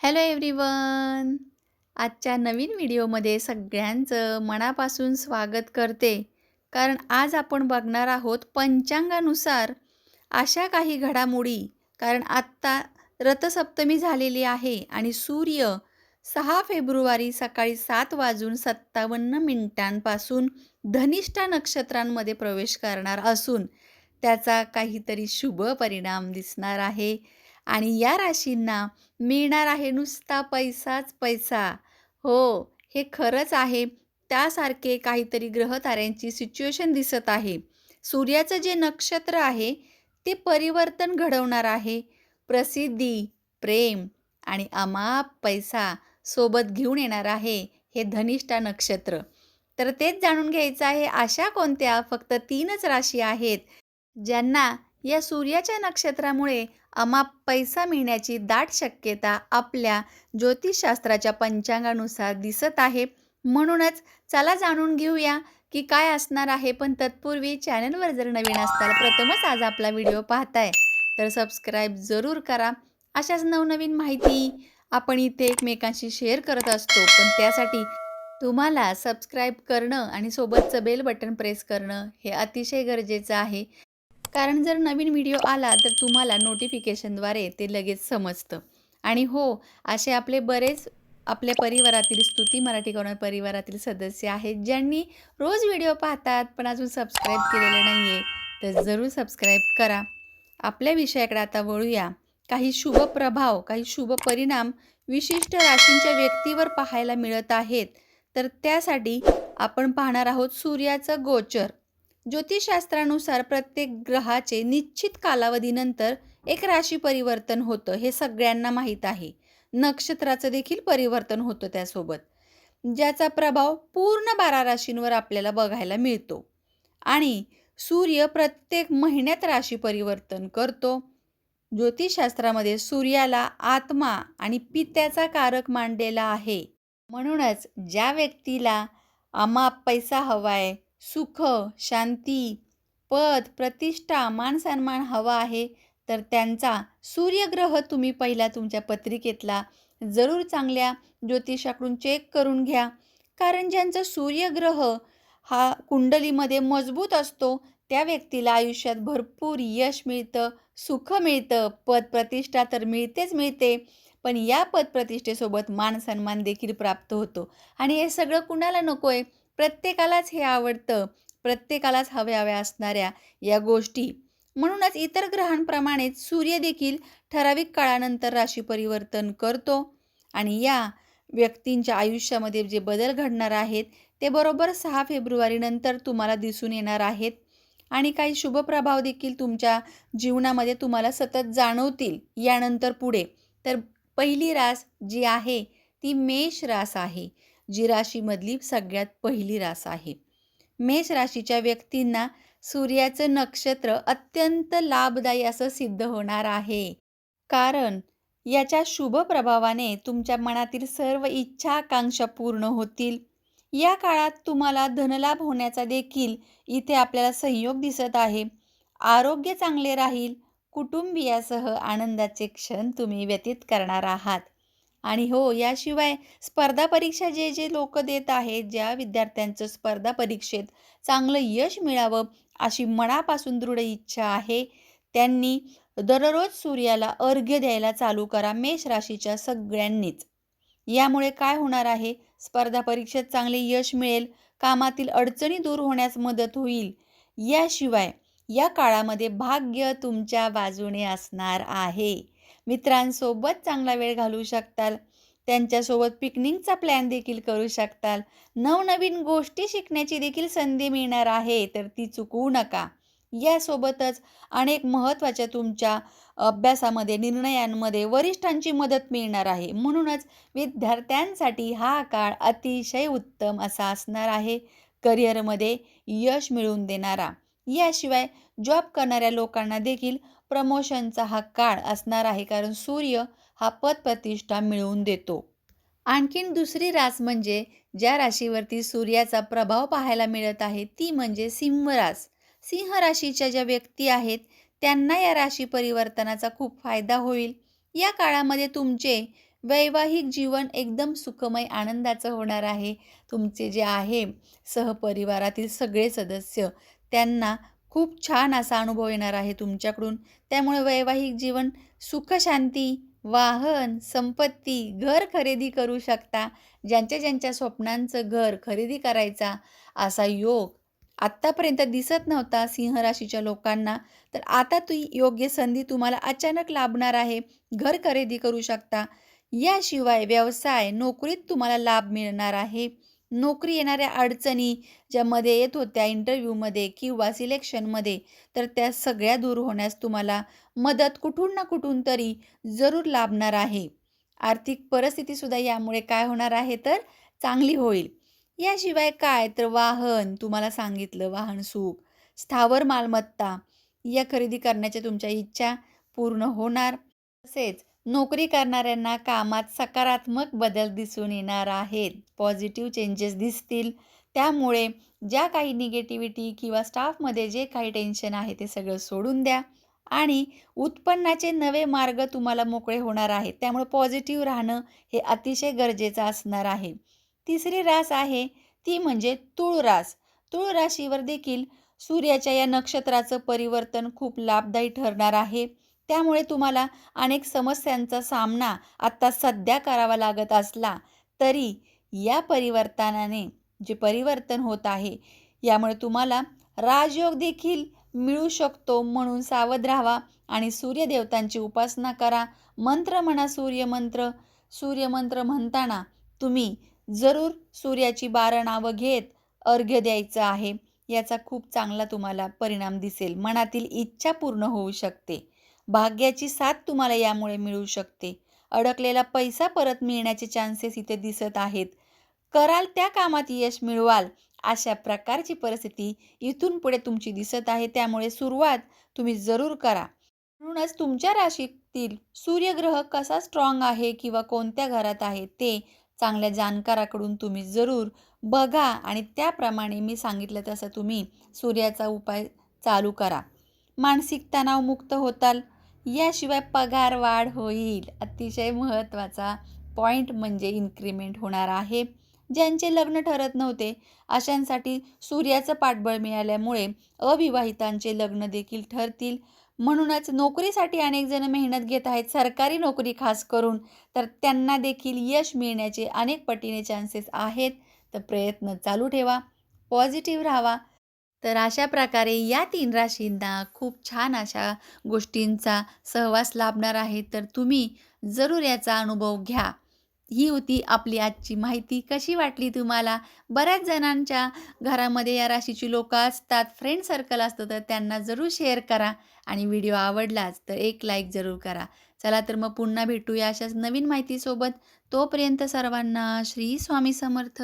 Hello everyone. आजच्या नवीन व्हिडिओमध्ये सगळ्यांचं मनापासून स्वागत करते. कारण आज आपण बघणार आहोत पंचांगानुसार अशा काही घडामोडी. कारण आत्ता रथसप्तमी झालेली आहे आणि सूर्य सहा फेब्रुवारी सकाळी सात वाजून सत्तावन्न मिनिटांपासून धनिष्ठा नक्षत्रांमध्ये प्रवेश करणार असून त्याचा काहीतरी शुभ परिणाम दिसणार आहे. आणि या राशींना मिळणार आहे नुसता पैसाच पैसा. हो हे खरंच आहे. त्यासारखे काहीतरी ग्रहताऱ्यांची सिच्युएशन दिसत आहे. सूर्याचं जे नक्षत्र आहे ते परिवर्तन घडवणार आहे. प्रसिद्धी प्रेम आणि अमाप पैसा सोबत घेऊन येणार आहे हे धनिष्ठा नक्षत्र. तर तेच जाणून घ्यायचं आहे अशा कोणत्या फक्त तीनच राशी आहेत ज्यांना या सूर्याच्या नक्षत्रामुळे अमाप पैसा मिळण्याची दाट शक्यता आपल्या ज्योतिषशास्त्राच्या पंचांगानुसार दिसत आहे. म्हणूनच चला जाणून घेऊया की काय असणार आहे. पण तत्पूर्वी चॅनलवर जर नवीन असताल प्रथमच आज आपला व्हिडिओ पाहताय. तर सबस्क्राईब जरूर करा. अशाच नवनवीन माहिती आपण इथे एकमेकांशी शेअर करत असतो. पण त्यासाठी तुम्हाला सबस्क्राईब करणं आणि सोबतचं बेल बटन प्रेस करणं हे अतिशय गरजेचं आहे. कारण जर नवीन व्हिडिओ आला तर तुम्हाला नोटिफिकेशनद्वारे ते लगेच समजतं. आणि हो असे आपले बरेच आपल्या परिवारातील स्तुती मराठी कॉर्नर परिवारातील सदस्य आहेत ज्यांनी रोज व्हिडिओ पाहतात पण अजून सबस्क्राईब केलेलं नाही आहे तर जरूर सबस्क्राईब करा. आपल्या विषयाकडे आता वळूया. काही शुभ प्रभाव काही शुभ परिणाम विशिष्ट राशींच्या व्यक्तीवर पाहायला मिळत आहेत. तर त्यासाठी आपण पाहणार आहोत सूर्याचं गोचर. ज्योतिषशास्त्रानुसार प्रत्येक ग्रहाचे निश्चित कालावधीनंतर एक राशी परिवर्तन होतं हे सगळ्यांना माहीत आहे. नक्षत्राचं देखील परिवर्तन होतं त्यासोबत. ज्याचा प्रभाव पूर्ण बारा राशींवर आपल्याला बघायला मिळतो. आणि सूर्य प्रत्येक महिन्यात राशी परिवर्तन करतो. ज्योतिषशास्त्रामध्ये सूर्याला आत्मा आणि पित्याचा कारक मांडलेला आहे. म्हणूनच ज्या व्यक्तीला अमाप पैसा हवा आहे सुख शांती पद प्रतिष्ठा मानसन्मान हवा आहे. तर त्यांचा सूर्यग्रह तुम्ही पहिला तुमच्या पत्रिकेतला जरूर चांगल्या ज्योतिषाकडून चेक करून घ्या. कारण ज्यांचा सूर्यग्रह हा कुंडलीमध्ये मजबूत असतो त्या व्यक्तीला आयुष्यात भरपूर यश मिळतं सुख मिळतं. पद प्रतिष्ठा तर मिळतेच मिळते पण या पद प्रतिष्ठेसोबत मान सन्मान देखील प्राप्त होतो. आणि हे सगळं कुणाला नको आहे प्रत्येकालाच हे आवडतं. प्रत्येकालाच हव्या हव्या असणाऱ्या या गोष्टी. म्हणूनच इतर ग्रहांप्रमाणेच सूर्य देखील ठराविक काळानंतर राशी परिवर्तन करतो. आणि या व्यक्तींच्या आयुष्यामध्ये जे बदल घडणार आहेत ते बरोबर सहा फेब्रुवारीनंतर तुम्हाला दिसून येणार आहेत. आणि काही शुभ प्रभाव देखील तुमच्या जीवनामध्ये तुम्हाला सतत जाणवतील यानंतर पुढे. तर पहिली रास जी आहे ती मेष रास आहे. जी राशीमधली सगळ्यात पहिली रास आहे. मेष राशीच्या व्यक्तींना सूर्याचं नक्षत्र अत्यंत लाभदायी असं सिद्ध होणार आहे. कारण याच्या शुभ प्रभावाने तुमच्या मनातील सर्व इच्छा आकांक्षा पूर्ण होतील. या काळात तुम्हाला धनलाभ होण्याचा देखील इथे आपल्याला संयोग दिसत आहे. आरोग्य चांगले राहील कुटुंबियासह आनंदाचे क्षण तुम्ही व्यतीत करणार आहात. आणि हो याशिवाय स्पर्धा परीक्षा जे जे लोक देत आहेत ज्या विद्यार्थ्यांचं स्पर्धा परीक्षेत चांगलं यश मिळावं अशी मनापासून दृढ इच्छा आहे त्यांनी दररोज सूर्याला अर्घ्य द्यायला चालू करा मेष राशीच्या सगळ्यांनीच. यामुळे काय होणार आहे? स्पर्धा परीक्षेत चांगले यश मिळेल कामातील अडचणी दूर होण्यास मदत होईल. याशिवाय या काळामध्ये भाग्य तुमच्या बाजूने असणार आहे. मित्रांसोबत चांगला वेळ घालवू शकताल. त्यांच्यासोबत पिकनिकचा प्लॅन देखील करू शकताल. नवनवीन गोष्टी शिकण्याची देखील संधी मिळणार आहे तर ती चुकवू नका. यासोबतच अनेक महत्त्वाच्या तुमच्या अभ्यासामध्ये निर्णयांमध्ये वरिष्ठांची मदत मिळणार आहे. म्हणूनच विद्यार्थ्यांसाठी हा काळ अतिशय उत्तम असा असणार आहे. करिअरमध्ये यश मिळवून देणारा. याशिवाय जॉब करणाऱ्या लोकांना देखील प्रमोशनचा हा काळ असणार आहे कारण सूर्य हा पदप्रतिष्ठा मिळवून देतो. आणखीन दुसरी रास म्हणजे ज्या राशीवरती सूर्याचा प्रभाव पाहायला मिळत आहे ती म्हणजे सिंहरास सिंह राशीच्या ज्या व्यक्ती आहेत त्यांना या राशी परिवर्तनाचा खूप फायदा होईल. या काळामध्ये तुमचे वैवाहिक जीवन एकदम सुखमय आनंदाचं होणार आहे. तुमचे जे आहे सहपरिवारातील सगळे सदस्य त्यांना खूप छान असा अनुभव येणार आहे तुमच्याकडून. त्यामुळे वैवाहिक जीवन सुखशांती वाहन संपत्ती घर खरेदी करू शकता. ज्यांच्या ज्यांच्या स्वप्नांचं घर खरेदी करायचा असा योग आत्तापर्यंत दिसत नव्हता सिंह राशीच्या लोकांना. तर आता ती योग्य संधी तुम्हाला अचानक लाभणार आहे. घर खरेदी करू शकता. याशिवाय व्यवसाय नोकरीत तुम्हाला लाभ मिळणार आहे. नोकरी येणाऱ्या अडचणी ज्यामध्ये येत होत्या इंटरव्ह्यूमध्ये किंवा सिलेक्शनमध्ये तर त्या सगळ्या दूर होण्यास तुम्हाला मदत कुठून ना कुठून तरी जरूर लाभणार आहे. आर्थिक परिस्थितीसुद्धा यामुळे काय होणार आहे तर चांगली होईल. याशिवाय काय? तर वाहन तुम्हाला सांगितलं वाहन सुख स्थावर मालमत्ता या खरेदी करण्याच्या तुमच्या इच्छा पूर्ण होणार. तसेच नोकरी करणाऱ्यांना कामात सकारात्मक बदल दिसून येणार आहेत. पॉझिटिव्ह चेंजेस दिसतील. त्यामुळे ज्या काही निगेटिव्हिटी किंवा स्टाफमध्ये जे काही टेन्शन आहे ते सगळं सोडून द्या. आणि उत्पन्नाचे नवे मार्ग तुम्हाला मोकळे होणार आहेत. त्यामुळे पॉझिटिव्ह राहणं हे अतिशय गरजेचं असणार आहे. तिसरी रास आहे ती म्हणजे तुळ रास. तुळ राशीवर देखील सूर्याच्या या नक्षत्राचं परिवर्तन खूप लाभदायी ठरणार आहे. त्यामुळे तुम्हाला अनेक समस्यांचा सामना आत्ता सध्या करावा लागत असला तरी या परिवर्तनाने जे परिवर्तन होत आहे यामुळे तुम्हाला राजयोग देखील मिळू शकतो म्हणून सावध राहावा आणि सूर्यदेवतांची उपासना करा. मंत्र म्हणा सूर्यमंत्र. सूर्यमंत्र म्हणताना तुम्ही जरूर सूर्याची बारा नावं घेत अर्घ्य द्यायचं आहे. याचा खूप चांगला तुम्हाला परिणाम दिसेल. मनातील इच्छा पूर्ण होऊ शकते. भाग्याची साथ तुम्हाला यामुळे मिळू शकते. अडकलेला पैसा परत मिळण्याचे चान्सेस इथे दिसत आहेत. कराल त्या कामात यश मिळवाल अशा प्रकारची परिस्थिती इथून पुढे तुमची दिसत आहे त्यामुळे सुरुवात तुम्ही जरूर करा. म्हणूनच तुमच्या राशीतील सूर्यग्रह कसा स्ट्रॉंग आहे किंवा कोणत्या घरात आहे ते चांगल्या जाणकाराकडून तुम्ही जरूर बघा आणि त्याप्रमाणे मी सांगितलं तसं तुम्ही सूर्याचा उपाय चालू करा. मानसिक तणावमुक्त होताल. याशिवाय पगार वाढ होईल. अतिशय महत्त्वाचा पॉईंट म्हणजे इन्क्रीमेंट होणार आहे. ज्यांचे लग्न ठरत नव्हते अशांसाठी सूर्याचं पाठबळ मिळाल्यामुळे अविवाहितांचे लग्न देखील ठरतील. म्हणूनच नोकरीसाठी अनेक जण मेहनत घेत आहेत सरकारी नोकरी खास करून. तर त्यांना देखील यश मिळण्याचे अनेक पटीने चान्सेस आहेत. तर प्रयत्न चालू ठेवा. पॉझिटिव्ह राहावा. तर अशा प्रकारे या तीन राशींना खूप छान अशा गोष्टींचा सहवास लाभणार आहे. तर तुम्ही जरूर याचा अनुभव घ्या. ही होती आपली आजची माहिती. कशी वाटली तुम्हाला? बऱ्याच जणांच्या घरामध्ये या राशीची लोक असतात फ्रेंड सर्कल असतं तर त्यांना जरूर शेअर करा आणि व्हिडिओ आवडलाच तर एक लाईक जरूर करा. चला तर मग पुन्हा भेटूया अशाच नवीन माहितीसोबत. तोपर्यंत सर्वांना श्री स्वामी समर्थ.